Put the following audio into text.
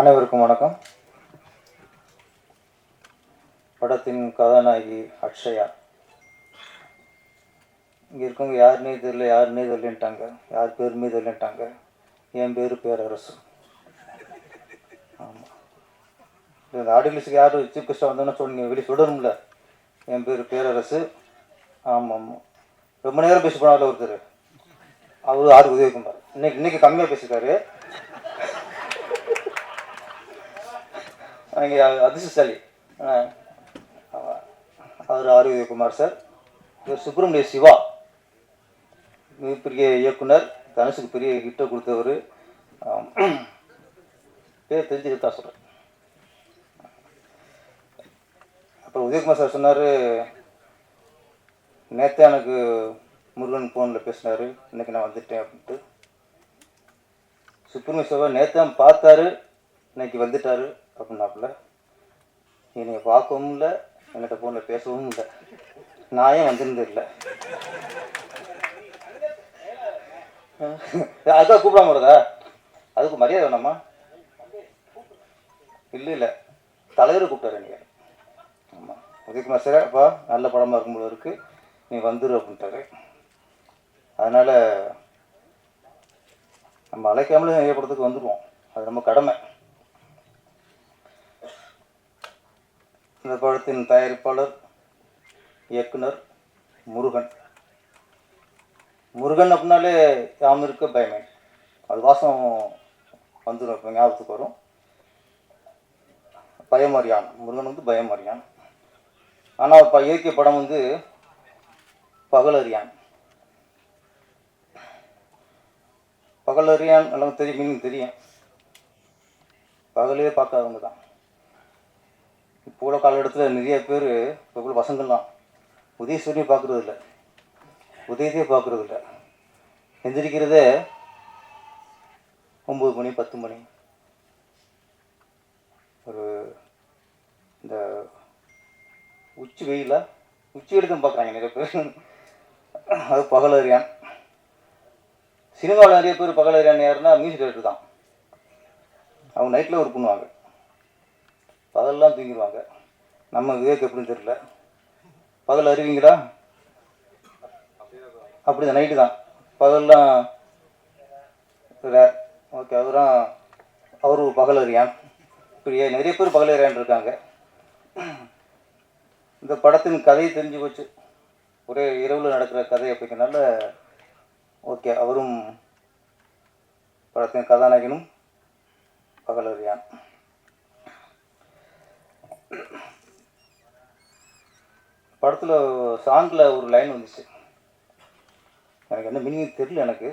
அனைவருக்கும் வணக்கம். படத்தின் கதாநாயகி அக்ஷயா. இங்கே இருக்கவங்க யாருன்னே தெரியல யாருன்னே தெரியலன்ட்டாங்க. யார் பேருமே தெரியலன்ட்டாங்க. என் பேர் பேரரசு. ஆமாம் இந்த ஆடியன்ஸுக்கு யார் சீஃப் கெஸ்ட்டாக வந்தோன்னு சொன்னீங்க வெளியே சொல்லணும்ல. என் பேர் பேரரசு. ஆமாம் ஆமாம் ரொம்ப நேரம் பேசி போனால ஒருத்தர். அவர் ஆறு உதவிக்குமார் இன்னைக்கு இன்னைக்கு கம்மியாக பேசியிருக்காரு நீங்கள் அதிர்ஷ்டசாலி அவர் ஆர் உதயகுமார் சார். இவர் சுப்பிரமணிய சிவா. மிகப்பெரிய இயக்குனர் தனுஷுக்கு பெரிய ஹிட்டை கொடுத்தவர். பேர் தெரிஞ்சுக்கிட்டு தான் சொல்கிறேன் அப்புறம் உதயகுமார் சார் சொன்னார் நேற்று எனக்கு முருகன் ஃபோனில் பேசினார். இன்னைக்கு நான் வந்துட்டேன் அப்படின்ட்டு. சுப்பிரமணிய சிவா நேற்று பார்த்தாரு இன்னைக்கு வந்துட்டார். அப்படின்னாப்புல என்னை பார்க்கவும் இல்லை என்கிட்ட ஃபோனில் பேசவும் இல்லை. நான் ஏன் வந்திருந்தது இல்லை? அதுதான் கூப்பிடாம வருதா அதுக்கு மரியாதை வேணாமா? இல்லை இல்லை. தலைவர் கூப்பிட்டாரு நீங்கள் ஆமாம் உதயகுமார் சார் அப்பா நல்ல படமாக இருக்கும் போல இருக்கு. நீ வந்துரு அப்படின்ட்டாரு. அதனால் நம்ம அழைக்காமலே நிறைய வந்துடுவோம் அது நம்ம கடமை. இந்த படத்தின் தயாரிப்பாளர் இயக்குனர் முருகன். முருகன் அப்படின்னாலே யாம் இருக்க பயமே அது வாசம் வந்துடும் இப்போ ஞாபகத்துக்கு வரும். பயமறியான். முருகன் வந்து பயமறியான். ஆனால் இப்போ இயக்கிய படம் வந்து பகலறியான். பகலறியான் எல்லாம் தெரியும் மீனிங் தெரியும். பகலே பார்க்காதவங்க தான். இப்போ உள்ள காலகட்டத்தில் நிறைய பேர் இப்போ உள்ள பசங்கள்லாம் உதயசூரியனை பார்க்குறது இல்லை உதயத்தையே பார்க்குறது இல்லை எந்திரிக்கிறதே ஒம்பது மணி பத்து மணி. ஒரு இந்த உச்சி வெயில உச்சி வெயிலுக்கும் பார்க்குறாங்க நிறைய பேர். அது பகல் அறியான் சினிமாவில் நிறைய பேர் பகல் அறியான் யாருன்னா மியூசிக் டைரக்டர் தான். அவங்க நைட்டில் ஒர்க் பண்ணுவாங்க. பகல்லாம் தூங்கிடுவாங்க. நம்ம விவேக் எப்படின்னு தெரியல. பகல் அறிவிங்களா? அப்படி தான் நைட்டு தான். பகல்லாம் ஓகே அவரும் அவர் பகல் அறியான். இப்படியே நிறைய பேர் பகல் அறியான் இருக்காங்க. இந்த படத்தின் கதை தெரிஞ்சு போச்சு. ஒரே இரவில் நடக்கிற கதை அப்படிங்கிறனால ஓகே அவரும் படத்தின் கதாநாயகனும் பகல் அறியான் படத்தில் சாங்கில் ஒரு லைன் வந்துச்சு. எனக்கு என்ன மீனிங் தெரியல எனக்கு.